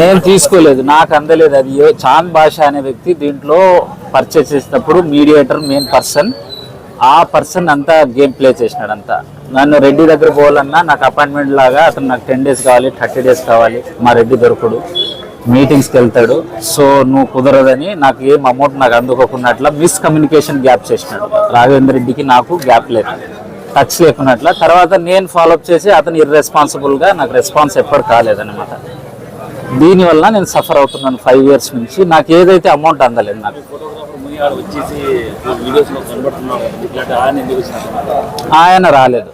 నేను తీసుకోలేదు నాకు అందలేదు. అది చాంద్ భాష అనే వ్యక్తి దీంట్లో పర్చేస్ చేసినప్పుడు మీడియేటర్ మెయిన్ పర్సన్ ఆ పర్సన్ అంతా గేమ్ ప్లే చేసినాడు అంతా నన్ను రెడ్డి దగ్గర పోవాలన్నా నాకు అపాయింట్మెంట్ లాగా అతను నాకు టెన్ డేస్ కావాలి థర్టీ డేస్ కావాలి. మా రెడ్డి దొరకడు. మీటింగ్స్కి వెళ్తాడు. సో నువ్వు కుదరదని నాకు ఏం అమౌంట్ నాకు అందుకోకున్నట్ల మిస్కమ్యూనికేషన్ గ్యాప్ చేసినాడు. రాఘవేంద్ర రెడ్డికి నాకు గ్యాప్ లేదు. టచ్ లేకున్నట్ల. తర్వాత నేను ఫాలోఅప్ చేసి అతను ఇర్రెస్పాన్సిబుల్గా నాకు రెస్పాన్స్ ఎప్పుడు కాలేదనమాట దీనివల్ల నేను సఫర్ అవుతున్నాను ఫైవ్ ఇయర్స్ నుంచి. నాకు ఏదైతే అమౌంట్ అందలేదు నాకు. ఆయన రాలేదు.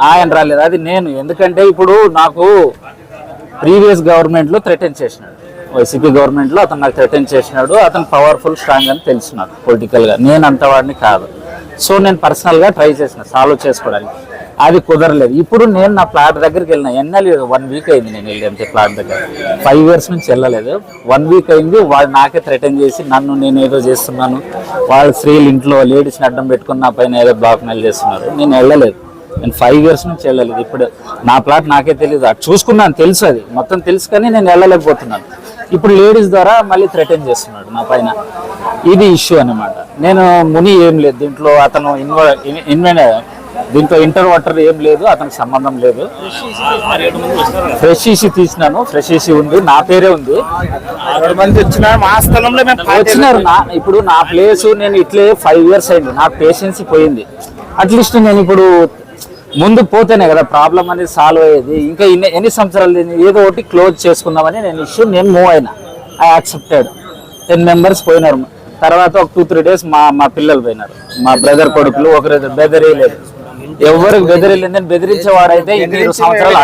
ఆయన రాలేదు. అది నేను. ఎందుకంటే ఇప్పుడు నాకు ప్రీవియస్ గవర్నమెంట్లో థ్రెటన్ చేసినాడు. వైసీపీ గవర్నమెంట్లో అతను నాకు థ్రెటన్ చేసినాడు. అతను పవర్ఫుల్ స్ట్రాంగ్ అని తెలుసు నాకు పొలిటికల్గా నేను అంతవాడిని కాదు. సో నేను పర్సనల్గా ట్రై చేసిన సాల్వ్ చేసుకోవడానికి. అది కుదరలేదు. ఇప్పుడు నేను నా ప్లాట్ దగ్గరికి వెళ్ళిన ఎన్నెలు వన్ వీక్ అయింది నేను వెళ్ళి అంతే ప్లాట్ దగ్గర. ఫైవ్ ఇయర్స్ నుంచి వెళ్ళలేదు. వన్ వీక్ అయింది వాళ్ళు నాకే థ్రెటన్ చేసి నన్ను నేను ఏదో చేస్తున్నాను. వాళ్ళు స్త్రీలు ఇంట్లో లేడీస్ని అడ్డం పెట్టుకున్న పైన ఏదో బ్లాక్ మెయిల్ చేస్తున్నారు. నేను వెళ్ళలేదు. నేను ఫైవ్ ఇయర్స్ నుంచి వెళ్ళలేదు. ఇప్పుడు నా ప్లాట్ నాకే తెలియదు అది చూసుకున్నాను తెలుసు అది. మొత్తం తెలుసు కానీ నేను వెళ్ళలేకపోతున్నాను. ఇప్పుడు లేడీస్ ద్వారా మళ్ళీ థ్రెటన్ చేస్తున్నాడు నా పైన. ఇది ఇష్యూ అన్నమాట. నేను ముని ఏం లేదు. దీంట్లో అతను ఇన్వ ఇన్వెన్ దీంట్లో ఇంటర్ వాటర్ ఏం లేదు అతనికి సంబంధం లేదు. ఫ్రెష్ ఈసీ తీసినాను. ఫ్రెష్ ఈసీ ఉంది. నా పేరే ఉంది. ఆరు మంది వచ్చిన మా స్థలంలో మేము వచ్చినారు. నా ఇప్పుడు నా ప్లేస్ నేను ఇట్లే ఫైవ్ ఇయర్స్ అయింది. నా పేషెన్సీ పోయింది. అట్లీస్ట్ నేను ఇప్పుడు ముందు పోతేనే కదా ప్రాబ్లం అనేది సాల్వ్ అయ్యేది. ఇంకా ఇన్ని ఎన్ని సంవత్సరాలు ఏదో ఒకటి క్లోజ్ చేసుకుందామని నేను ఇష్యూ నేను మూవ్ అయినా. ఐ యాక్సెప్టెడ్ టెన్ మెంబర్స్ పోయినారు. తర్వాత ఒక టూ త్రీ డేస్ మా మా పిల్లలు పోయినారు. మా బ్రదర్ కొడుకులు ఒకరు బెదరేయలేదు. ఎవరికి బెదిరేయలేదు నేను బెదిరించేవాడైతే ఇన్ని సంవత్సరాలు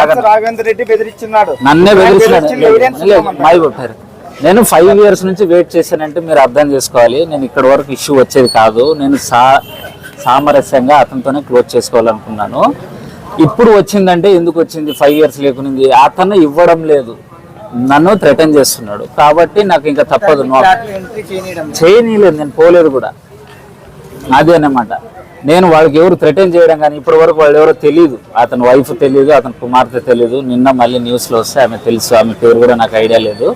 బెదిరించినాడు నన్నే బెదిరిస్తున్నాడు బెదిరించిన evidence లేదు, ఉందా మాయ నేను ఫైవ్ ఇయర్స్ నుంచి వెయిట్ చేశానంటే మీరు అర్థం చేసుకోవాలి. నేను ఇక్కడ వరకు ఇష్యూ వచ్చేది కాదు. నేను సా సామరస్యంగా అతనితోనే క్లోజ్ చేసుకోవాలనుకున్నాను. ఇప్పుడు వచ్చిందంటే ఎందుకు వచ్చింది? ఫైవ్ ఇయర్స్ లేకునింది. అతను ఇవ్వడం లేదు. నన్ను థ్రెటన్ చేస్తున్నాడు. కాబట్టి నాకు ఇంకా తప్పదు. చేయనీయలేదు. నేను పోలేదు కూడా. అదే అన్నమాట. నేను వాళ్ళకి ఎవరు థ్రెటన్ చేయడం కానీ ఇప్పటి వరకు వాళ్ళు ఎవరో తెలియదు అతని వైఫ్ తెలియదు అతని కుమార్తె తెలియదు నిన్న మళ్ళీ న్యూస్లో వస్తే ఆమె తెలుసు. ఆమె పేరు కూడా నాకు ఐడియా లేదు.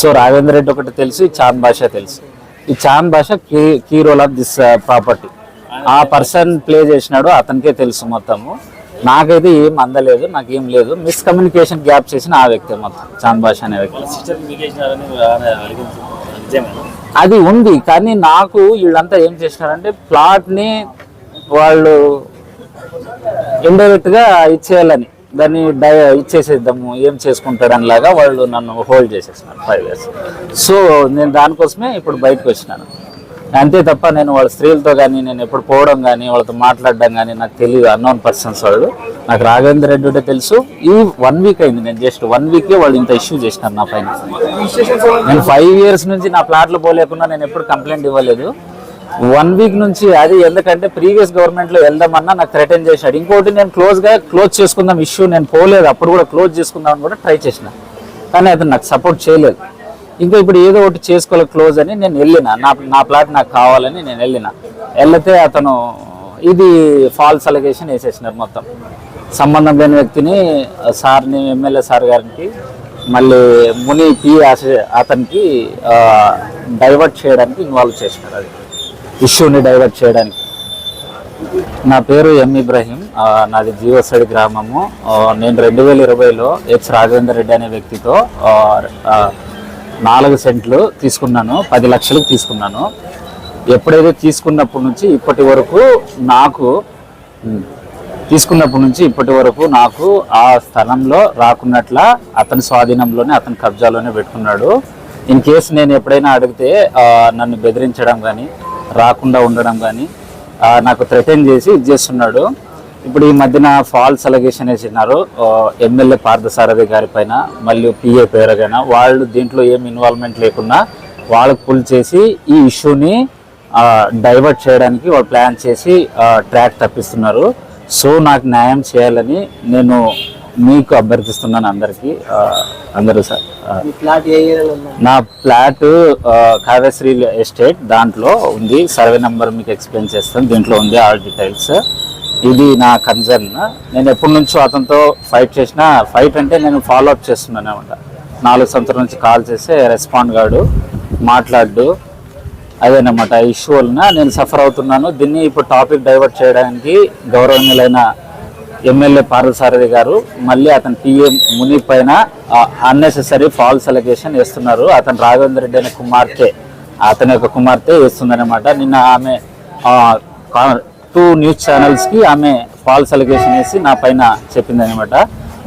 సో రాఘవేంద్ర రెడ్డి ఒకటి తెలుసు. ఈ చాంద్ భాష తెలుసు. ఈ Chand Basha key key role of this property ఆ పర్సన్ ప్లే చేసినాడు అతనికే తెలుసు మొత్తము. నాకైతే ఏం అందలేదు నాకు ఏం లేదు. మిస్కమ్యూనికేషన్ గ్యాప్ చేసిన ఆ వ్యక్తి మొత్తం చాంద్ భాష అనే వ్యక్తి. అది ఉంది కానీ నాకు వీళ్ళంతా ఏం చేసినారంటే ప్లాట్ని వాళ్ళు ఇండైరెక్ట్గా ఇచ్చేయాలని దాన్ని డై ఇచ్చేసేద్దాము ఏం చేసుకుంటాడని లాగా వాళ్ళు నన్ను హోల్డ్ చేసేసినారు ఫైవ్ ఇయర్స్ సో నేను దానికోసమే ఇప్పుడు బయటకు వచ్చినాను. అంతే తప్ప నేను వాళ్ళ స్త్రీలతో కానీ నేను ఎప్పుడు పోవడం కానీ వాళ్ళతో మాట్లాడడం కానీ నాకు తెలియదు అన్నోన్ పర్సన్స్ వాళ్ళు. నాకు రాఘవేంద్ర రెడ్డి ఉంటే తెలుసు. ఈ వన్ వీక్ అయింది నేను జస్ట్ వన్ వీకే వాళ్ళు ఇంత ఇష్యూ చేసినారు నా పైన. నేను ఫైవ్ ఇయర్స్ నుంచి నా ప్లాట్లు పోలేకుండా నేను ఎప్పుడు కంప్లైంట్ ఇవ్వలేదు. వన్ వీక్ నుంచి అది ఎందుకంటే ప్రీవియస్ గవర్నమెంట్లో వెళ్దామన్నా నాకు థ్రెటన్ చేశాడు. ఇంకోటి నేను క్లోజ్గా క్లోజ్ చేసుకుందాం ఇష్యూ నేను పోలేదు. అప్పుడు కూడా క్లోజ్ చేసుకుందాం కూడా ట్రై చేసిన. కానీ అతను నాకు సపోర్ట్ చేయలేదు. ఇంకా ఇప్పుడు ఏదో ఒకటి చేసుకోవాలి క్లోజ్ అని నేను వెళ్ళిన. నా నా ప్లాట్ నాకు కావాలని నేను వెళ్ళిన. వెళ్తే అతను ఇది ఫాల్స్ అలిగేషన్ వేసేసినారు మొత్తం. సంబంధం లేని వ్యక్తిని సార్ని ఎమ్మెల్యే సార్ గారికి మళ్ళీ ముని పి అతనికి డైవర్ట్ చేయడానికి ఇన్వాల్వ్ చేసినారు అది. ఇష్యూని డైవర్ట్ చేయడానికి. నా పేరు ఎం ఇబ్రహీం. నాది జీవసడి గ్రామము. నేను రెండు వేల ఇరవైలో హెచ్ రాఘవేందర్ రెడ్డి అనే వ్యక్తితో నాలుగు సెంట్లు తీసుకున్నాను పది లక్షలకు తీసుకున్నాను. ఎప్పుడైతే తీసుకున్నప్పటి నుంచి ఇప్పటి వరకు నాకు తీసుకున్నప్పటి నుంచి ఇప్పటి వరకు నాకు ఆ స్థలంలో రాకున్నట్ల అతని స్వాధీనంలోనే అతని కబ్జాలోనే పెట్టుకున్నాడు. ఇన్ కేసు నేను ఎప్పుడైనా అడిగితే నన్ను బెదిరించడం కానీ రాకుండా ఉండడం కానీ నాకు థ్రెటన్ చేసి ఇది చేస్తున్నాడు. ఇప్పుడు ఈ మధ్యన ఫాల్స్ అలగేషన్ వేసినారు ఎమ్మెల్యే పార్థసారథి గారి పైన మళ్ళీ పిఏ పేరగైనా వాళ్ళు దీంట్లో ఏం ఇన్వాల్వ్మెంట్ లేకుండా వాళ్ళకు పుల్ చేసి ఈ ఇష్యూని డైవర్ట్ చేయడానికి వాళ్ళు ప్లాన్ చేసి ట్రాక్ తప్పిస్తున్నారు. సో నాకు న్యాయం చేయాలని నేను మీకు అభ్యర్థిస్తున్నాను అందరికీ అందరూ సార్ నా ఫ్లాట్ కావ్యశ్రీ ఎస్టేట్ దాంట్లో ఉంది. సర్వే నెంబర్ మీకు ఎక్స్ప్లెయిన్ చేస్తాను. దీంట్లో ఉంది ఆల్ డీటెయిల్స్ ఇది నా కన్సర్న్ నేను ఎప్పటి నుంచో అతనితో ఫైట్ చేసిన ఫైట్ అంటే నేను ఫాలో అప్ చేస్తున్నాను అనమాట. నాలుగు సంవత్సరాల నుంచి కాల్ చేస్తే రెస్పాండ్ కాడు మాట్లాడు అదేనమాట ఇష్యూ వలన నేను సఫర్ అవుతున్నాను. దీన్ని ఇప్పుడు టాపిక్ డైవర్ట్ చేయడానికి గౌరవనీయులైన ఎమ్మెల్యే పార్థసారథి గారు మళ్ళీ అతని పిఎం ముని పైన అన్నెసెసరీ ఫాల్స్ అలిగేషన్ వేస్తున్నారు. అతను రాఘవేంద్ర రెడ్డి అనే కుమార్తె అతని యొక్క కుమార్తె వేస్తుందన్నమాట. నిన్న ఆమె టూ న్యూస్ ఛానల్స్కి ఆమె ఫాల్స్ అలిగేషన్ వేసి నా పైన చెప్పిందనమాట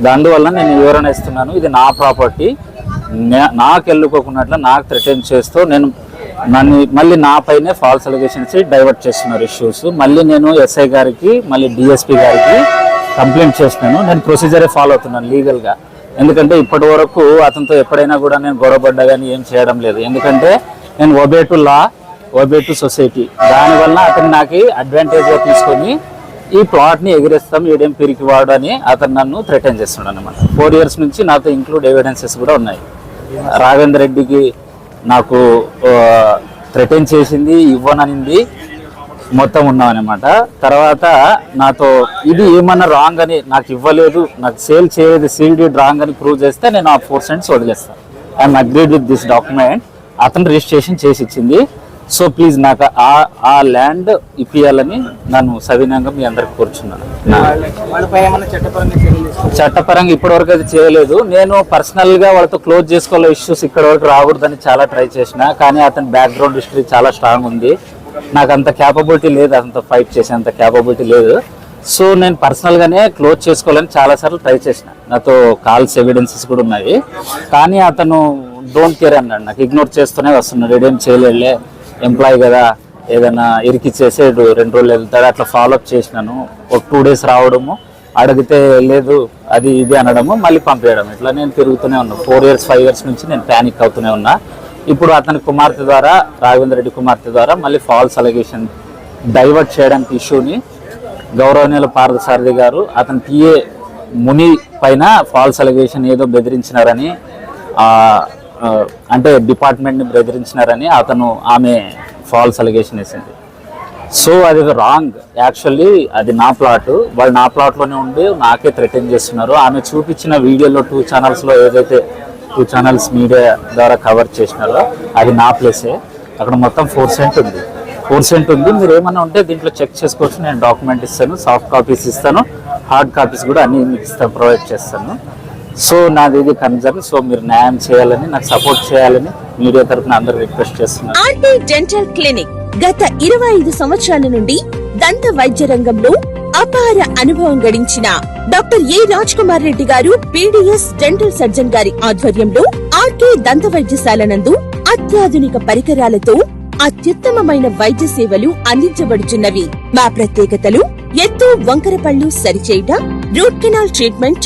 దానివల్ల నేను వివరణ ఇస్తున్నాను. ఇది నా ప్రాపర్టీ నాకు వెళ్ళుకోకున్నట్లు నాకు థ్రెటన్ చేస్తూ నేను నన్ను మళ్ళీ నా పైనే ఫాల్స్ అలిగేషన్స్ డైవర్ట్ చేస్తున్నారు ఇష్యూస్ మళ్ళీ నేను ఎస్ఐ గారికి మళ్ళీ డిఎస్పి గారికి కంప్లైంట్ చేస్తున్నాను. నేను ప్రొసీజరే ఫాలో అవుతున్నాను లీగల్గా ఎందుకంటే ఇప్పటి వరకు అతనితో ఎప్పుడైనా కూడా నేను గొడవపడ్డా కానీ ఏం చేయడం లేదు. ఎందుకంటే నేను obey to law obey society. దానివల్ల అతను నాకు అడ్వాంటేజ్గా తీసుకొని ఈ ప్లాట్ని ఎగిరేస్తాం ఏడేం పిరికి వాడు అని అతను నన్ను థ్రెటన్ చేస్తున్నాడు అనమాట ఫోర్ ఇయర్స్ నుంచి నాతో ఇంక్లూడ్ ఎవిడెన్సెస్ కూడా ఉన్నాయి. రాఘవేంద్ర రెడ్డికి నాకు థ్రెటన్ చేసింది ఇవ్వననింది మొత్తం ఉన్నాం అనమాట తర్వాత నాతో ఇది ఏమన్నా రాంగ్ అని నాకు ఇవ్వలేదు నాకు సేల్ చేయలేదు సీల్డీడ్ రాంగ్ అని ప్రూవ్ చేస్తే నేను ఆ ఫోర్ సెంట్స్ వదిలేస్తాను I'm agreed with this document అతను రిజిస్ట్రేషన్ చేసి ఇచ్చింది. సో ప్లీజ్ నాకు ఆ ఆ ల్యాండ్ ఇప్పియాలని నన్ను సవినంగా మీ అందరికి కోరుచున్నాను. చట్టపరంగా ఇప్పటివరకు అది చేయలేదు. నేను పర్సనల్గా వాళ్ళతో క్లోజ్ చేసుకోవాలి ఇష్యూస్ ఇక్కడ వరకు రాకూడదని చాలా ట్రై చేసిన కానీ అతని బ్యాక్గ్రౌండ్ హిస్టరీ చాలా స్ట్రాంగ్ ఉంది. నాకు అంత క్యాపబిలిటీ లేదు అంత ఫైట్ చేసే అంత క్యాపబిలిటీ లేదు. సో నేను పర్సనల్ గానే క్లోజ్ చేసుకోవాలని చాలా సార్లు ట్రై చేసిన. నాతో కాల్స్ ఎవిడెన్సెస్ కూడా ఉన్నాయి. కానీ అతను డోంట్ కేర్ అన్నాడు నాకు. ఇగ్నోర్ చేస్తూనే వస్తున్నాడు. ఏడేం చేయలేడులే ఎంప్లాయ్ కదా ఏదైనా ఇరికిచ్చేసేడు రెండు రోజులు వెళ్తాడు అట్లా ఫాలోఅప్ చేసినాను. ఒక టూ డేస్ రావడము అడిగితే లేదు అది ఇది అనడము మళ్ళీ పంపేయడం. ఇట్లా నేను తిరుగుతూనే ఉన్నా. ఫోర్ ఇయర్స్ ఫైవ్ ఇయర్స్ నుంచి నేను ప్యానిక్ అవుతూనే ఉన్నా. ఇప్పుడు అతని కుమార్తె ద్వారా రాఘవేంద్ర రెడ్డి కుమార్తె ద్వారా మళ్ళీ ఫాల్స్ అలిగేషన్ డైవర్ట్ చేయడానికి ఇష్యూని గౌరవనీయుల పార్థసారథి గారు అతని పిఏ ముని పైన ఫాల్స్ అలిగేషన్ ఏదో బెదిరించినారని అంటే డిపార్ట్మెంట్ని బెదిరించినారని అతను ఆమె ఫాల్స్ అలిగేషన్ వేసింది. సో అది రాంగ్ యాక్చువల్లీ అది నా ప్లాట్ వాళ్ళు నా ప్లాట్లోనే ఉండి నాకే థ్రెటన్ చేస్తున్నారు. ఆమె చూపించిన వీడియోలో టూ ఛానల్స్లో ఏదైతే టూ ఛానల్స్ మీడియా ద్వారా కవర్ చేసినారో అది నా ప్లేసే అక్కడ మొత్తం ఫోర్ సెంట్ ఉంది. ఫోర్ సెంట్ ఉంది. మీరు ఏమన్నా ఉంటే దీంట్లో చెక్ చేసుకోవచ్చు. నేను డాక్యుమెంట్ ఇస్తాను సాఫ్ట్ కాపీస్ ఇస్తాను హార్డ్ కాపీస్ కూడా అన్నీ మీకు ఇస్తాను ప్రొవైడ్ చేస్తాను. సో నాది ఇది కన్సర్న్ సో మీరు న్యాయం చేయాలని నాకు సపోర్ట్ చేయాలని మీడియా తరఫున అందరూ రిక్వెస్ట్ చేస్తున్నారు. ఆర్టీ డెంటల్ క్లినిక్ గత ఇరవై ఐదు సంవత్సరాల నుండి దంత వైద్య రంగంలో అపార అనుభవం గడించిన doctor A Raj Kumar Reddy garu PDS dental surgeon గారి ఆధ్వర్యంలో ఆర్కే దంత వైద్యశాల నందు అత్యాధునిక పరికరాలతో అత్యుత్తమమైన వైద్య సేవలు అందించబడుచున్నవి. మా ప్రత్యేకతలు ఎత్తు వంకర పళ్ళు సరిచేయుట root canal treatment